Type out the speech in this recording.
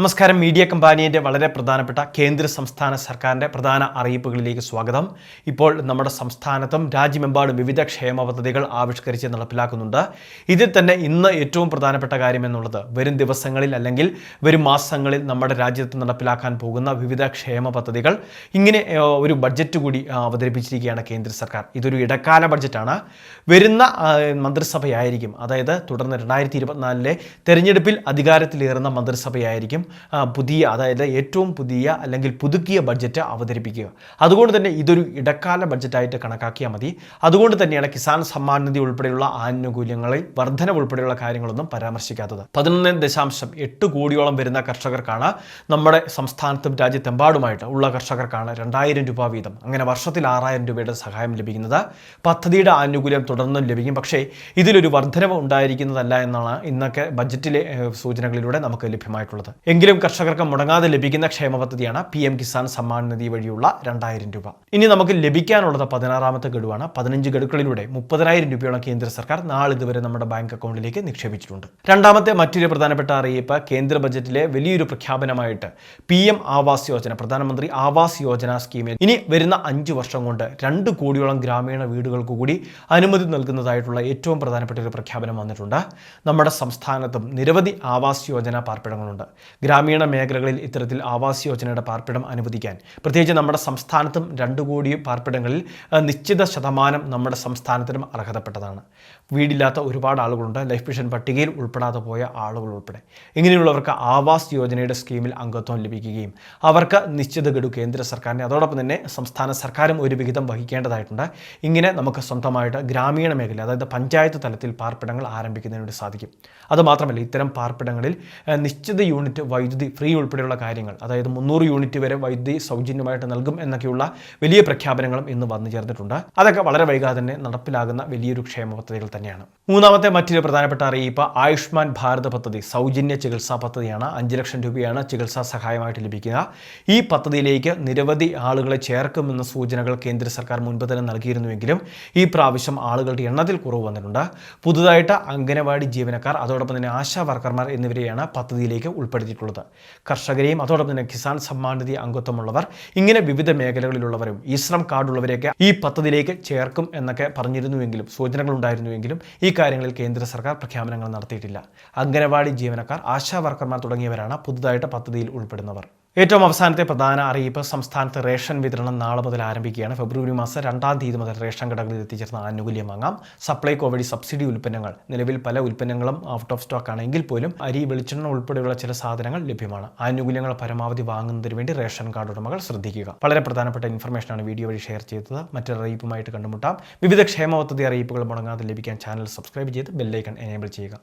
നമസ്കാരം. മീഡിയ കമ്പാനിയുടെ വളരെ പ്രധാനപ്പെട്ട കേന്ദ്ര സംസ്ഥാന സർക്കാരിന്റെ പ്രധാന അറിയിപ്പുകളിലേക്ക് സ്വാഗതം. ഇപ്പോൾ നമ്മുടെ സംസ്ഥാനത്തും രാജ്യമെമ്പാടും വിവിധ ക്ഷേമ പദ്ധതികൾ ആവിഷ്കരിച്ച് നടപ്പിലാക്കുന്നുണ്ട്. ഇതിൽ തന്നെ ഇന്ന് ഏറ്റവും പ്രധാനപ്പെട്ട കാര്യം എന്നുള്ളത് വരും ദിവസങ്ങളിൽ അല്ലെങ്കിൽ വരും മാസങ്ങളിൽ നമ്മുടെ രാജ്യത്ത് നടപ്പിലാക്കാൻ പോകുന്ന വിവിധ ക്ഷേമ പദ്ധതികൾ ഇങ്ങനെ ഒരു ബഡ്ജറ്റ് കൂടി അവതരിപ്പിച്ചിരിക്കുകയാണ് കേന്ദ്ര സർക്കാർ. ഇതൊരു ഇടക്കാല ബഡ്ജറ്റാണ്. വരുന്ന മന്ത്രിസഭയായിരിക്കും. അതായത് തുടർന്ന് രണ്ടായിരത്തി ഇരുപത്തിനാലിലെ തെരഞ്ഞെടുപ്പിൽ അധികാരത്തിലേറുന്ന മന്ത്രിസഭയായിരിക്കും. പുതിയ അതായത് ഏറ്റവും പുതിയ അല്ലെങ്കിൽ പുതുക്കിയ ബഡ്ജറ്റ് അവതരിപ്പിക്കുക. അതുകൊണ്ട് തന്നെ ഇതൊരു ഇടക്കാല ബഡ്ജറ്റായിട്ട് കണക്കാക്കിയാൽ മതി. അതുകൊണ്ട് തന്നെയാണ് കിസാൻ സമ്മാൻ നിധി ഉൾപ്പെടെയുള്ള ആനുകൂല്യങ്ങളിൽ വർധന ഉൾപ്പെടെയുള്ള കാര്യങ്ങളൊന്നും പരാമർശിക്കാത്തത്. പതിനൊന്ന് ദശാംശം എട്ട് കോടിയോളം വരുന്ന കർഷകർക്കാണ് നമ്മുടെ സംസ്ഥാനത്തും രാജ്യത്തെമ്പാടുമായിട്ട് ഉള്ള കർഷകർക്കാണ് രണ്ടായിരം രൂപ വീതം അങ്ങനെ വർഷത്തിൽ ആറായിരം രൂപയുടെ സഹായം ലഭിക്കുന്നത്. പദ്ധതിയുടെ ആനുകൂല്യം തുടർന്നും ലഭിക്കും. പക്ഷേ ഇതിലൊരു വർധനവ് ഉണ്ടായിരിക്കുന്നതല്ല എന്നാണ് ഇന്നൊക്കെ ബഡ്ജറ്റിലെ സൂചനകളിലൂടെ നമുക്ക് ലഭ്യമായിട്ടുള്ളത്. എങ്കിലും കർഷകർക്ക് മുടങ്ങാതെ ലഭിക്കുന്ന ക്ഷേമ പദ്ധതിയാണ് പി എം കിസാൻ സമ്മാൻ നിധി വഴിയുള്ള രണ്ടായിരം രൂപ. ഇനി നമുക്ക് ലഭിക്കാനുള്ളത് പതിനാറാമത്തെ ഗഡുവാണ്. പതിനഞ്ച് ഗഡുക്കളിലൂടെ മുപ്പതിനായിരം രൂപയോളം കേന്ദ്ര സർക്കാർ നാളിതുവരെ നമ്മുടെ ബാങ്ക് അക്കൗണ്ടിലേക്ക് നിക്ഷേപിച്ചിട്ടുണ്ട്. രണ്ടാമത്തെ മറ്റൊരു പ്രധാനപ്പെട്ട അറിയിപ്പ് കേന്ദ്ര ബജറ്റിലെ വലിയൊരു പ്രഖ്യാപനമായിട്ട് പി എം ആവാസ് യോജന പ്രധാനമന്ത്രി ആവാസ് യോജന സ്കീമിൽ ഇനി വരുന്ന അഞ്ച് വർഷം കൊണ്ട് രണ്ട് കോടിയോളം ഗ്രാമീണ വീടുകൾക്ക് കൂടി അനുമതി നൽകുന്നതായിട്ടുള്ള ഏറ്റവും പ്രധാനപ്പെട്ട ഒരു പ്രഖ്യാപനം വന്നിട്ടുണ്ട്. നമ്മുടെ സംസ്ഥാനത്തും നിരവധി ആവാസ് യോജന പാർപ്പിടങ്ങളുണ്ട്. ഗ്രാമീണ മേഖലകളിൽ ഇത്തരത്തിൽ ആവാസ് യോജനയുടെ പാർപ്പിടം അനുവദിക്കാൻ. പ്രത്യേകിച്ച് നമ്മുടെ സംസ്ഥാനത്തും രണ്ട് കോടി പാർപ്പിടങ്ങളിൽ നിശ്ചിത ശതമാനം നമ്മുടെ സംസ്ഥാനത്തിനും അർഹതപ്പെട്ടതാണ്. വീടില്ലാത്ത ഒരുപാട് ആളുകളുണ്ട്. ലൈഫ് മിഷൻ പട്ടികയിൽ ഉൾപ്പെടാതെ പോയ ആളുകൾ ഉൾപ്പെടെ. ഇങ്ങനെയുള്ളവർക്ക് ആവാസ് യോജനയുടെ സ്കീമിൽ അംഗത്വം ലഭിക്കുകയും അവർക്ക് നിശ്ചിത ഗഡു കേന്ദ്ര സർക്കാരിനെ അതോടൊപ്പം തന്നെ സംസ്ഥാന സർക്കാരും ഒരു വിഹിതം വഹിക്കേണ്ടതായിട്ടുണ്ട്. ഇങ്ങനെ നമുക്ക് സ്വന്തമായിട്ട് ഗ്രാമീണ മേഖല അതായത് പഞ്ചായത്ത് തലത്തിൽ പാർപ്പിടങ്ങൾ ആരംഭിക്കുന്നതിന് സാധിക്കും. അതുമാത്രമല്ല ഇത്തരം പാർപ്പിടങ്ങളിൽ നിശ്ചിത യൂണിറ്റ് വൈദ്യുതി ഫ്രീ ഉൾപ്പെടെയുള്ള കാര്യങ്ങൾ അതായത് മുന്നൂറ് യൂണിറ്റ് വരെ വൈദ്യുതി സൗജന്യമായിട്ട് നൽകും എന്നൊക്കെയുള്ള വലിയ പ്രഖ്യാപനങ്ങളും ഇന്ന് വന്നു ചേർന്നിട്ടുണ്ട്. അതൊക്കെ വളരെ വൈകാതെ തന്നെ നടപ്പിലാകുന്ന വലിയൊരു ക്ഷേമ പദ്ധതികൾ തന്നെയാണ്. മൂന്നാമത്തെ മറ്റൊരു പ്രധാനപ്പെട്ട അറിയിപ്പ് ആയുഷ്മാൻ ഭാരത് പദ്ധതി സൗജന്യ ചികിത്സാ പദ്ധതിയാണ്. അഞ്ച് ലക്ഷം രൂപയാണ് ചികിത്സാ സഹായമായിട്ട് ലഭിക്കുക. ഈ പദ്ധതിയിലേക്ക് നിരവധി ആളുകളെ ചേർക്കുമെന്ന സൂചനകൾ കേന്ദ്ര സർക്കാർ മുൻപ് തന്നെ നൽകിയിരുന്നുവെങ്കിലും ഈ പ്രാവശ്യം ആളുകളുടെ എണ്ണത്തിൽ കുറവ് വന്നിട്ടുണ്ട്. പുതുതായിട്ട് അംഗനവാടി ജീവനക്കാർ അതോടൊപ്പം തന്നെ ആശാ വർക്കർമാർ എന്നിവരെയാണ് പദ്ധതിയിലേക്ക് ഉൾപ്പെടുത്തിയിട്ടുള്ളത്. കർഷകരെയും അതോടൊപ്പം തന്നെ കിസാൻ സമ്മാൻ നിധി അംഗത്വമുള്ളവർ ഇങ്ങനെ വിവിധ മേഖലകളിലുള്ളവരും ഈ ശ്രം കാർഡുള്ളവരെയൊക്കെ ഈ പദ്ധതിയിലേക്ക് ചേർക്കും എന്നൊക്കെ പറഞ്ഞിരുന്നുവെങ്കിലും സൂചനകൾ ഉണ്ടായിരുന്നുവെങ്കിലും ഈ കാര്യങ്ങളിൽ കേന്ദ്ര സർക്കാർ പ്രഖ്യാപനങ്ങൾ നടത്തിയിട്ടില്ല. അംഗനവാടി ജീവനക്കാർ ആശാ വർക്കർമാർ തുടങ്ങിയവരാണ് പുതുതായിട്ട് പദ്ധതിയിൽ ഉൾപ്പെടുന്നവർ. ഏറ്റവും അവസാനത്തെ പ്രധാന അറിയിപ്പ് സംസ്ഥാനത്ത് റേഷൻ വിതരണം നാളെ മുതൽ ആരംഭിക്കുകയാണ്. ഫെബ്രുവരി മാസം രണ്ടാം തീയതി മുതൽ റേഷൻ കടകളിൽ എത്തിച്ചേർന്ന ആനുകൂല്യം വാങ്ങാം. സപ്ലൈകോ വഴി സബ്സിഡി ഉൽപ്പന്നങ്ങൾ. നിലവിൽ പല ഉൽപ്പന്നങ്ങളും ഔട്ട് ഓഫ് സ്റ്റോക്ക് ആണെങ്കിൽ പോലും അരി വെളിച്ചെണ്ണ ഉൾപ്പെടെയുള്ള ചില സാധനങ്ങൾ ലഭ്യമാണ്. ആനുകൂല്യങ്ങൾ പരമാവധി വാങ്ങുന്നതിന് വേണ്ടി റേഷൻ കാർഡ് ഉടമകൾ ശ്രദ്ധിക്കുക. വളരെ പ്രധാനപ്പെട്ട ഇൻഫർമേഷനാണ് വീഡിയോ വഴി ഷെയർ ചെയ്തത്. മറ്റൊരു അറിയിപ്പുമായിട്ട് കണ്ടുമുട്ടാം. വിവിധ ക്ഷേമ പദ്ധതി അറിയിപ്പുകൾ മുടങ്ങാതെ ലഭിക്കാൻ ചാനൽ സബ്സ്ക്രൈബ് ചെയ്ത് ബെല്ലൈക്കൺ എനേബിൾ ചെയ്യുക.